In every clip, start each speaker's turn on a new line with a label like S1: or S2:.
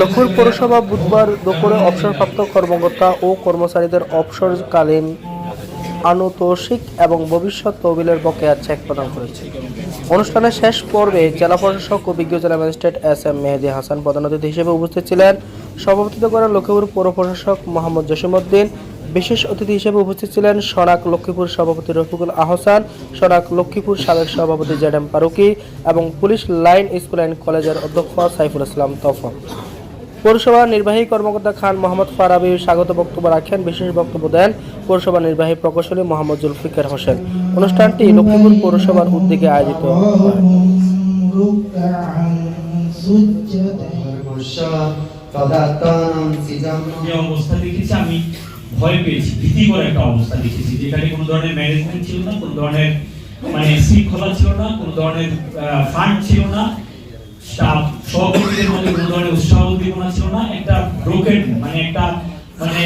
S1: লক্ষ্মীপুর পৌরসভা বুধবার দুপুরে অবসরপ্রাপ্ত কর্মকর্তা ও কর্মচারীদের অবসরকালীন আনুতোষিক এবং ভবিষ্যৎ তহবিলের বকেয়া চেক প্রদান করেছে। অনুষ্ঠানের শেষ পর্বে জেলা প্রশাসক ও বিজ্ঞ জেলা magistrate S M Mehedi Hasan প্রধান অতিথি হিসেবে উপস্থিত ছিলেন। সভাপতিত্ব করেন লক্ষ্মীপুর পৌর প্রশাসক মোহাম্মদ জসিমউদ্দিন। বিশেষ অতিথি হিসেবে উপস্থিত ছিলেন সনাক লক্ষ্মীপুর সভাপতি রফিকুল আহসান, সনাক লক্ষ্মীপুর সাবেক সভাপতি জেড এম ফারুকি এবং পুলিশ লাইন স্কুল অ্যান্ড কলেজের অধ্যক্ষ সাইফুল ইসলাম তফা পৌরসভার নির্বাহী কর্মকর্তা খান মোহাম্মদ ফারাবি স্বাগত বক্তব্য রাখেন। বিশেষ বক্তব্য দেন পৌরসভা নির্বাহী প্রকৌশলী মোহাম্মদ জুলফিকার হোসেন। অনুষ্ঠানটি লক্ষ্মীপুর পৌরসভার উদ্যোগে আয়োজিত
S2: আমি ভয় পেয়েছি, ভীতিকর একটা অবস্থা দেখেছি যেখানে কোনো ধরনের ম্যানেজমেন্ট ছিল না, কোনো ধরনের মানে শৃঙ্খলা ছিল না, কোনো ধরনের ফান্ড ছিল না। সহকর্মীদের মধ্যে কোনো ধরনের উৎসাহ উদ্দীপনা ছিল না, একটা ব্রোকেন মানে একটা মানে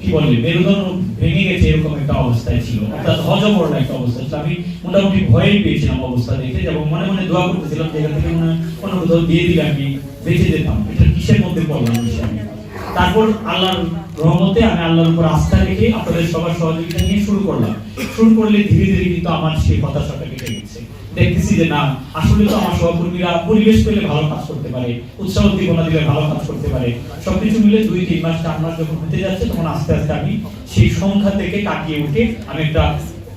S2: কি বললে মেরুদণ্ড ভেঙে গেছে এরকম একটা অবস্থায় ছিল। অর্থাৎ হজবরল একটা অবস্থা ছিল। আমি মোটামুটি ভয়ই পেয়েছিলাম অবস্থা দেখে এবং মনে মনে দোয়া করতেছিলাম যে এখান থেকে মনে অন্য কোথাও দিয়ে দিলে আমি বেঁচে যেতাম। এটা কিসের মধ্যে পড়লাম আমি তারপর আল্লাহর রহমতে আমি আল্লাহর উপর আস্থা রেখে আপনাদের সবার সহযোগিতা নিয়ে শুরু করলাম। শুরু করলে ধীরে ধীরে কিন্তু আমার সেই হতাশাটা কেটে গেছে দেখতেছি যে না, আসলে তো আমার সহকর্মীরা পরিবেশ পেলে ভালো কাজ করতে পারে, উৎসাহ উদ্দীপনা দিলে ভালো কাজ করতে পারে। সবকিছু মিলে দুই, তিন মাস, চার মাস যখন হতে যাচ্ছে, তখন আস্তে আস্তে আমি সেই সংখ্যা থেকে কাটিয়ে উঠে আমি একটা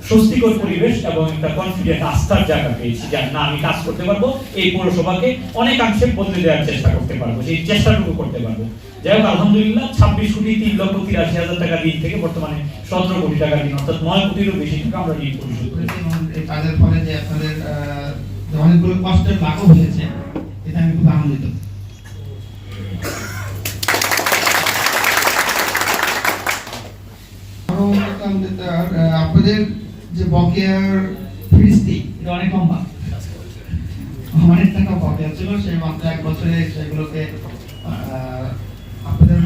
S2: স্বস্তিকর পরিবেশ এবং একটা কনফিডেন্ট আস্থার জায়গা পেয়েছি না, আমি কাজ করতে পারব, এই পৌরসভাকে অনেকাংশে বদলে দেওয়ার চেষ্টা করতে পারব, সেই চেষ্টাটুকু করতে পারব। যাই হোক, আলহামদুলিল্লাহ, ছাব্বিশ কোটি, তিন লক্ষ তিরাশি হাজার টাকা ঋণ থেকে বর্তমানে সতেরো কোটি টাকা ঋণ, অর্থাৎ নয় কোটিরও বেশি টাকা আমরা ঋণ পরিশোধ করেছি।
S3: কাজের ফলে যে আপনাদের অনেকগুলো কষ্টের লাঘব হয়েছে এটা আমি খুব আনন্দিত। আপনাদের যে বকেয়ার ফিরিস্তি এটা অনেক লম্বা অনেক টাকা বকেয়া ছিল সেই মাত্র এক বছরে সেগুলোকে আপনাদের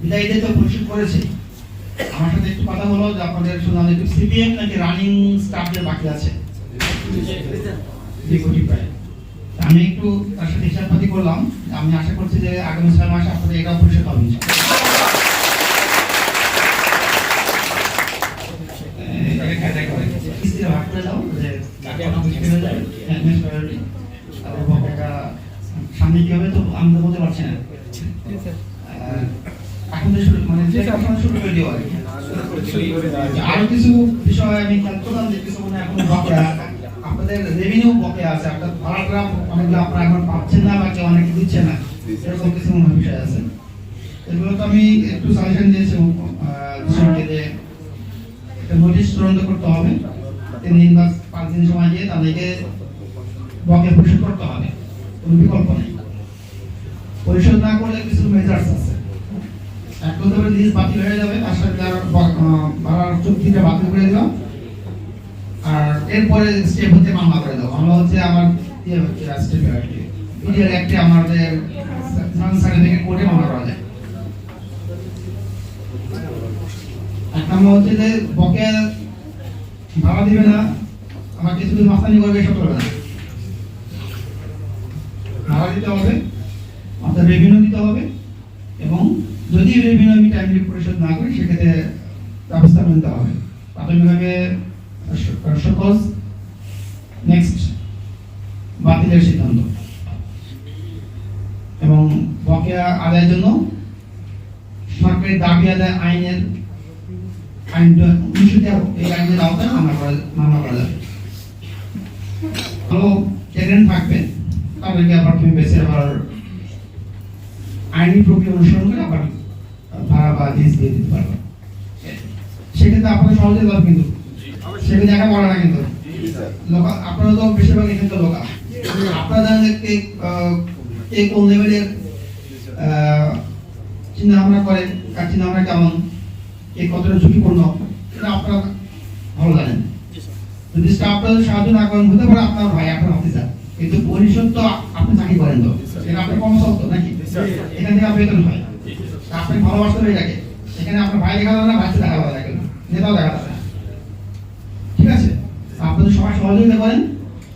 S3: বিদায় দিতে পরিশোধ করেছে। আমার সাথে একটু কথা হলো যে আপনাদের শুনলাম একটু সিপিএম নাকি রানিং স্টাফদের বাকি আছে? আমি একটু তার সাথে হিসাবপাতি করলাম। আমি আশা করছি যে আগামী ছয় মাসে আপনাদের এটা পরিশোধ হবে ইনশাআল্লাহ। এই, এটাকে খাতায় করে। কিস্তিতে ভাগ করে দাও, যে যাকে আমার মুশকিল হয়ে যায়, হ্যাঁ, next priority। তারপর বকেয়াটা সামনে কি হবে তো আমি তো বলতে পারছি না আহ, এখন থেকে শুরু মানে যে এখন শুরু করে দিও আর কিছু বিষয় আমি খেয়াল করলাম যে কিছু মনে এখনও বকেয়া। আপনাদের রেভিনিউ বকেয়া আছে আপনার ভাড়াটা অনেকগুলো আপনারা এখন পাচ্ছেন না বা কেউ অনেকে দিচ্ছে না। এরকম কিছু মনে বিষয় আছে। এগুলো তো আমি একটু সাজেশন দিয়েছি যে একটা নোটিশ করতে হবে। তিন দিন বা পাঁচ দিন সময় দিয়ে তাদেরকে বকেয়া পরিশোধ করতে হবে। কোনো বিকল্প নেই। পরিশোধ না করলে কিছু মেজার্স আছে। এক কথা লিজ বাতিল হয়ে যাবে, তার সাথে তার ভাড়ার চুক্তিটা বাতিল করে দিলাম। আর এরপরে স্টেপ হচ্ছে মামলা করে দাও মামলা হচ্ছে আমার ইয়ে হচ্ছে স্টেপ ইডিয়ার অ্যাক্টে আমাদের সার্টিফিকেট যায়। এক নম্বর হচ্ছে যে ভাড়া দিবে না আমার কিছুদিন মাস্তানি করবে, এসব করবে না। ভাড়া দিতে হবে আপনার রেভিনিউ দিতে হবে, এবং যদি রেভিনিউ টাইমলি পরিশোধ না করি, সেক্ষেত্রে ব্যবস্থা নিতে হবে। প্রাথমিকভাবে সকল নেক্সট বাতিলের সিদ্ধান্ত। এবং বকেয়া আদায়ের জন্য সরকারি দাবি আদায় আইনের আইন তেরো এই আইনের আওতায় করা মামলা করা যাবে। ভালো ট্যালেন্ট থাকবে, তাদেরকে আবার বেছে আবার আইনি প্রক্রিয়া অনুসরণ করে আবার ভাড়া বা লিজ দিয়ে দিতে পারবে। সেক্ষেত্রে আপনাদের সহজে লাভ কিন্তু। সেক্ষেত্রে একা পড়া না কিন্তু। লোকাল, আপনারা তো বেশিরভাগ এখানে তো লোকাল। আপনারা জানেন যে কে কোন লেভেলের চিন্তা ভাবনা করে, কার চিন্তা ভাবনা কেমন, কে কতটা ঝুঁকিপূর্ণ, এটা আপনারা ভালো জানেন। যদি স্টাফরা সাহায্য না করেন, হতে পারে আপনার ভাই আপনার অফিসার কিন্তু পরিষদ তো আপনি চাকরি করেন তো। এটা আপনার কর্মসংস্থান তো নাকি? এখান থেকে বেতন হয় আপনি ভালোবাসতে হবে এটাকে এখানে আপনার ভাই দেখা যাবে না বাচ্চা দেখা যাবে না নেতাও দেখা যাবে ঠিক আছে? আপনাদের সবাই সহযোগিতা করেন।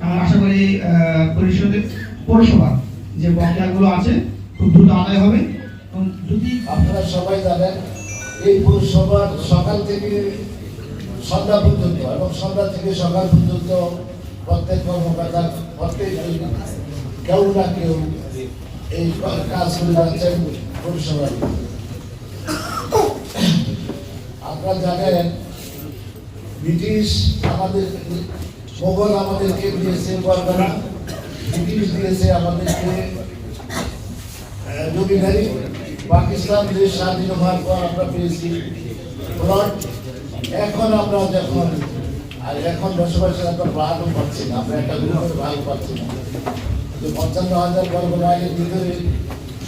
S3: আমরা আশা করি পরিষদের পৌরসভা যে বকেয়াগুলো আছে, খুব দ্রুত আদায় হবে। এবং যদি
S4: আপনারা সবাই জানেন, এই পৌরসভার সকাল থেকে সন্ধ্যা পর্যন্ত এবং সন্ধ্যা থেকে সকাল পর্যন্ত প্রত্যেক কর্মকর্তা প্রত্যেক কেউ না কেউ এই কাজ করে যাচ্ছেন আপনারা জানেন, ব্রিটিশ আমাদের মোগল আমাদেরকে দিয়েছে বরগানা ব্রিটিশ দিয়েছে আমাদেরকে জমিদারি পাকিস্তান দেশ স্বাধীন হওয়ার পর আমরা পেয়েছি এখন আমরা যখন, আর এখন বসবাসের একটা ভাগও পাচ্ছি না, আমরা একটা ভাগ পাচ্ছি না। পঞ্চান্ন হাজার বর্গ মাইলের ভিতরে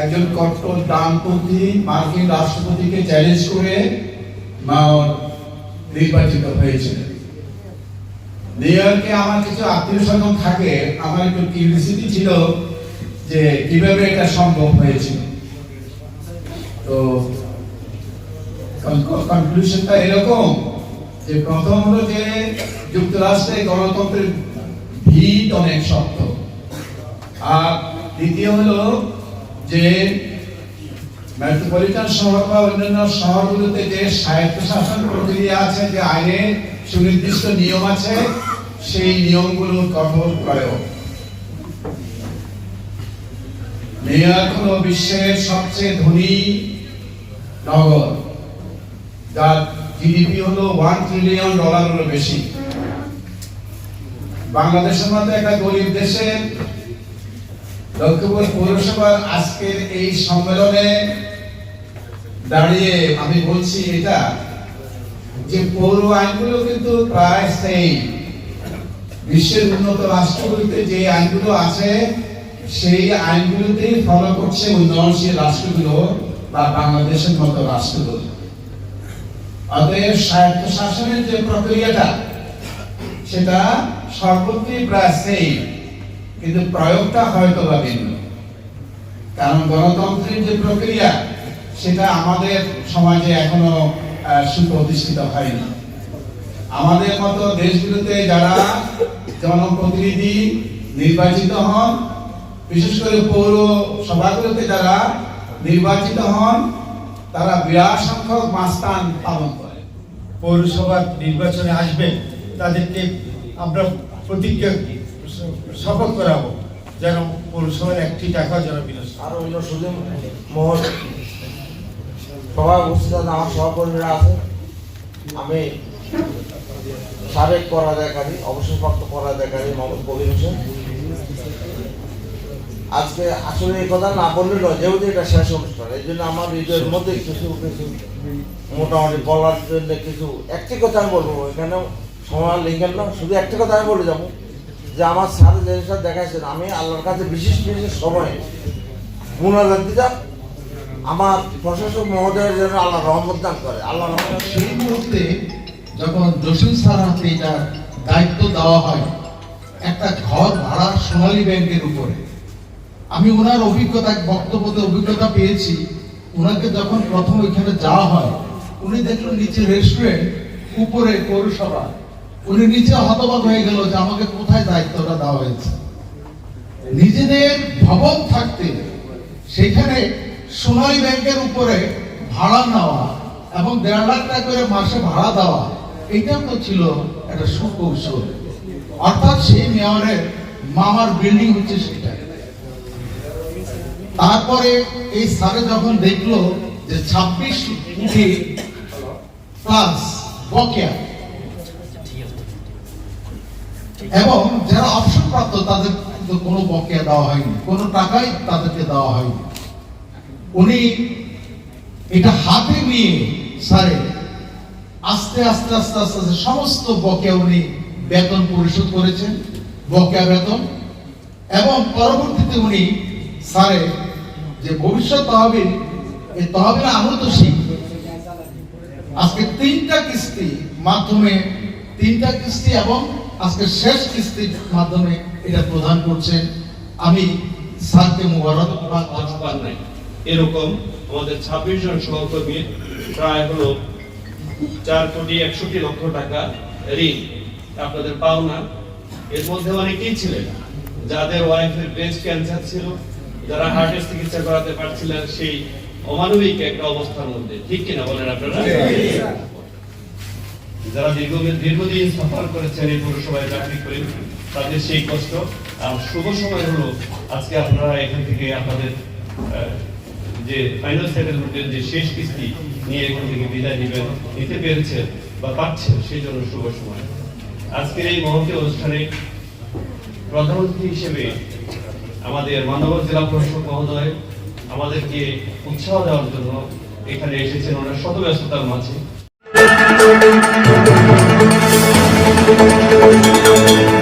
S5: একজন কট্টর ডানপন্থী মার্কিন রাষ্ট্রপতিকে চ্যালেঞ্জ করে মেয়র নির্বাচিত হয়েছিলেন নিউ ইয়র্কে আমার কিছু আত্মীয় স্বজন থাকে, আমার একটু কিউরিসিটি ছিল যে কীভাবে এটা সম্ভব হয়েছিল তো কনক্লুশনটা এরকম যে প্রথম হলো যে যুক্তরাষ্ট্রে গণতন্ত্রের ভিত অনেক শক্ত। আর দ্বিতীয় হলো যে মেট্রোপলিটন শহর বা অন্যান্য শহরগুলোতে যে স্বায়ত্তশাসন প্রক্রিয়া আছে, যে আইনে সুনির্দিষ্ট নিয়ম আছে, সেই নিয়মগুলো কঠোর করেও। ইয়র্ক হলো বিশ্বের সবচেয়ে ধনী নগর, যার জিডিপি হলো ওয়ান ট্রিলিয়ন ডলারেরও বেশি। বাংলাদেশের মতো একটা গরিব দেশের লক্ষ্মীপুর পৌরসভার আজকের এই সম্মেলনে দাঁড়িয়ে আমি বলছি এটা, যে পৌর আইনগুলো কিন্তু প্রায় সেই বিশ্বের উন্নত রাষ্ট্রগুলিতে যে আইনগুলো আছে, সেই আইনগুলোতেই ফলো করছে উন্নয়নশীল রাষ্ট্রগুলো বা বাংলাদেশের মতো রাষ্ট্রগুলো। অতএব স্বায়ত্ত শাসনের যে প্রক্রিয়াটা, সেটা সর্বত্রই প্রায় সেই কিন্তু প্রয়োগটা হয়তো বা ভিন্ন। কারণ গণতন্ত্রের যে প্রক্রিয়া, সেটা আমাদের সমাজে এখনও সুপ্রতিষ্ঠিত হয়নি। আমাদের মতো দেশগুলোতে যারা জনপ্রতিনিধি নির্বাচিত হন, বিশেষ করে পৌর সভাগুলোতে যারা নির্বাচিত হন, তারা বিরাট সংখ্যক মাস্তান পালন করে।
S6: পৌরসভার নির্বাচনে আসবেন, তাদেরকে আমরা প্রতিজ্ঞা শপথ করাবো, যেন পৌরসভার একটি টাকাও যেন বিনাশ না
S7: আরও অন্য সুযোগ মহল। সবাই উপস্থিত আমার সহকর্মীরা আছে। আমি সাবেক পরাজয়কারী অবসরপ্রাপ্ত পরাজয়কারী মোহাম্মদ কবির হোসেন। আজকে আসলে এই কথা না বললে নয়, যেহেতু এটা শেষ অনুষ্ঠান, এই জন্য আমার হৃদয়ের মধ্যে কিছু কিছু মোটামুটি বলার জন্য কিছু, একটি কথা আমি বলব এখানে সময় লিখেন না, শুধু একটা কথা আমি বলে যাব। যে আমার সাথে যে জিনিসটা দেখাইছেন, আমি আল্লাহর কাছে বিশেষ বিশেষ সময়ে মুনাজাত দিতাম। আমার প্রশাসক মহোদয়ের জন্য আল্লাহ রহমত দান করে। আল্লাহ রহমত
S8: সেই মুহূর্তে যখন জসিম হাতে এটা দায়িত্ব দেওয়া হয়, একটা ঘর ভাড়া সোনালী ব্যাংকের উপরে। আমি ওনার অভিজ্ঞতা বক্তব্যতে অভিজ্ঞতা পেয়েছি। ওনাকে যখন প্রথম ওইখানে যাওয়া হয়, উনি দেখলেন নিচে রেস্টুরেন্ট উপরে পৌরসভা। উনি নিচে হতবাক হয়ে গেল যে আমাকে কোথায় দায়িত্বটা দেওয়া হয়েছে। নিজেদের ভবন থাকতে সেখানে সোনালী ব্যাংকের উপরে ভাড়া নেওয়া এবং দেড় লাখ টাকা করে মাসে ভাড়া দেওয়া এটা তো ছিল একটা সুকৌশল। অর্থাৎ সেই মেয়রের মামার বিল্ডিং হচ্ছে সেটা। তারপরে এই স্যারে যখন দেখল যে ছাব্বিশ কোটি প্লাস বকেয়া এবং যারা অপশন প্রাপ্ত, তাদের কোনো বকেয়া দেওয়া হয়নি, কোনো টাকাই তাদেরকে দেওয়া হয়নি। উনি এটা হাতে নিয়ে স্যারে, আস্তে আস্তে আস্তে আস্তে আস্তে সমস্ত বকেয়া উনি বেতন পরিশোধ করেছেন, বকেয়া বেতন। এবং পরবর্তীতে উনি স্যারে, যে ভবিষ্যৎ তহবিল এই তহবিল আনুতোষিক আজকে তিনটা কিস্তি, মাধ্যমে তিনটা কিস্তি এবং আজকে শেষ কিস্তির মাধ্যমে এটা প্রদান করছেন আমি স্যারকে মুবারকবাদ
S9: খরচ পান নাই এরকম আমাদের ছাব্বিশ জন সহকর্মী প্রায় হলো চার কোটি একষট্টি লক্ষ টাকা ঋণ। আপনাদের পাওনা। এর মধ্যে অনেকেই ছিলেন। যাদের ওয়াইফের ব্রেস্ট ক্যান্সার ছিল, যারা হার্টের চিকিৎসা করাতে পারছিলেন, সেই অমানবিক একটা অবস্থার মধ্যে। ঠিক কিনা বলেন আপনারা? যারা দীর্ঘদিন দীর্ঘদিন সফর করেছেন এই পৌরসভায় চাকরি করে, তাদের সেই কষ্ট। আর শুভ সময় হলো আজকে আপনারা এখান থেকে আপনাদের যে ফাইনাল সেটেলমেন্টের যে শেষ কিস্তি নিয়ে এখান থেকে বিদায় নেবেন, নিতে পেরেছেন বা পাচ্ছেন, সেই জন্য শুভ সময়। আজকের এই মহতি অনুষ্ঠানে প্রধান অতিথি হিসেবে আমাদের মানবর জেলা প্রশাসক মহোদয় আমাদেরকে উৎসাহ দেওয়ার জন্য এখানে এসেছেন। ওনার শত ব্যস্ততার মাঝে। Thank you.